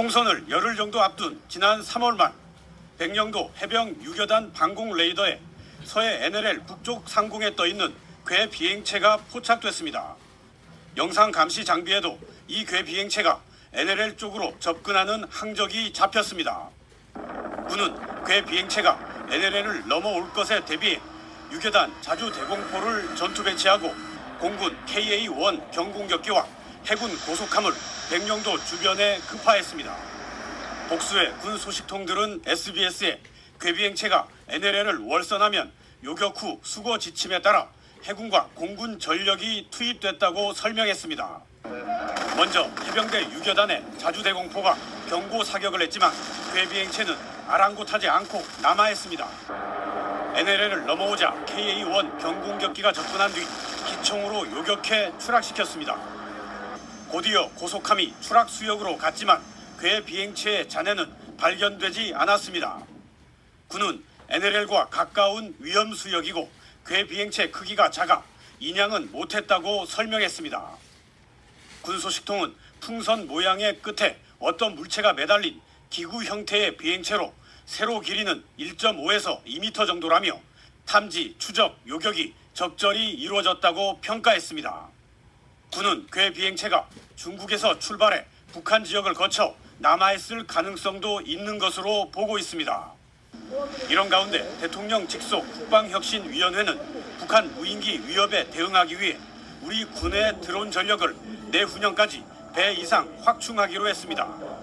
총선을 열흘 정도 앞둔 지난 3월 말 백령도 해병 유교단 방공 레이더에 서해 NLL 북쪽 상공에 떠 있는 괴 비행체가 포착됐습니다. 영상 감시 장비에도 이 괴 비행체가 NLL 쪽으로 접근하는 항적이 잡혔습니다. 군은 괴 비행체가 NLL을 넘어올 것에 대비해 유교단 자주 대공포를 전투 배치하고 공군 KA-1 경공격기와 해군 고속함을 백령도 주변에 급파했습니다. 복수의 군 소식통들은 SBS에 괴비행체가 NLL을 월선하면 요격 후 수거 지침에 따라 해군과 공군 전력이 투입됐다고 설명했습니다. 먼저 해병대 유교단의 자주대공포가 경고 사격을 했지만 괴비행체는 아랑곳하지 않고 남하했습니다. NLL을 넘어오자 KA-1 경공격기가 접근한 뒤 기총으로 요격해 추락시켰습니다. 곧이어 고속함이 추락 수역으로 갔지만 괴 비행체의 잔해는 발견되지 않았습니다. 군은 NLL과 가까운 위험 수역이고 괴 비행체 크기가 작아 인양은 못했다고 설명했습니다. 군 소식통은 풍선 모양의 끝에 어떤 물체가 매달린 기구 형태의 비행체로 세로 길이는 1.5에서 2m 정도라며 탐지, 추적, 요격이 적절히 이루어졌다고 평가했습니다. 군은 괴 비행체가 중국에서 출발해 북한 지역을 거쳐 남하했을 가능성도 있는 것으로 보고 있습니다. 이런 가운데 대통령 직속 국방혁신위원회는 북한 무인기 위협에 대응하기 위해 우리 군의 드론 전력을 내후년까지 배 이상 확충하기로 했습니다.